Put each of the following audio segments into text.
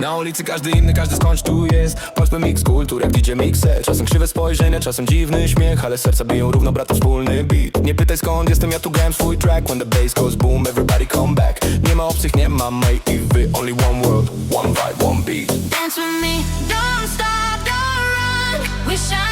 Na ulicy każdy inny, każdy skądś tu jest Patrzmy mix kultur, jak DJ Mixer Czasem krzywe spojrzenia, czasem dziwny śmiech Ale serca biją równo, brata wspólny beat Nie pytaj skąd jestem, ja tu gram swój track When the bass goes boom, everybody come back Nie ma obcych, nie ma mej i wy Only one world, one vibe, one beat Dance with me, don't stop, don't run Wish I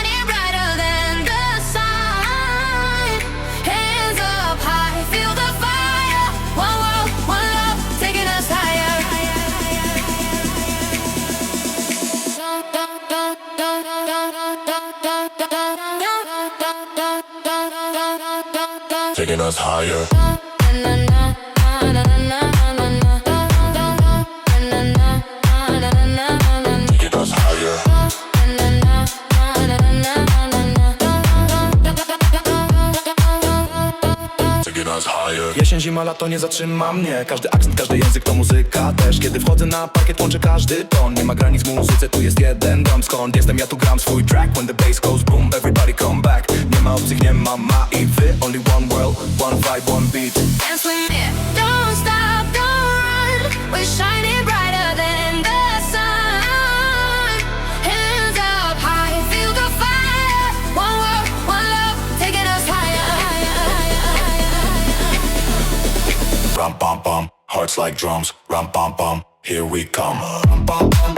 Taking us higher Us higher. Jesień, zima, lato nie zatrzyma mnie. Każdy akcent, każdy język to muzyka też. Kiedy wchodzę na parkiet łączę każdy ton. Nie ma granic w muzyce, tu jest jeden dom Skąd jestem, ja tu gram swój track. When the bass goes boom, everybody come back. Nie ma obcych, nie ma ma i wy. Only one world, one vibe, one beat. Dance with me. Rum pum pum, hearts like drums. rum bum bum. here we come. Rum pum pum,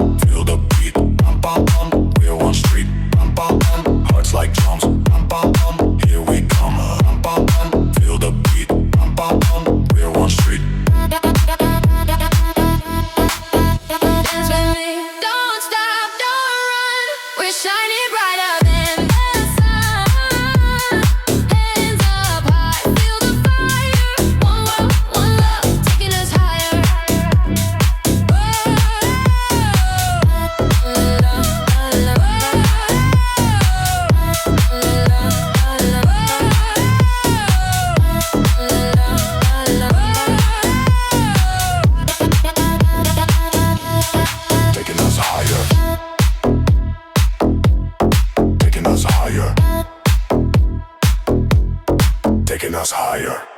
Taking us higher. Taking us higher.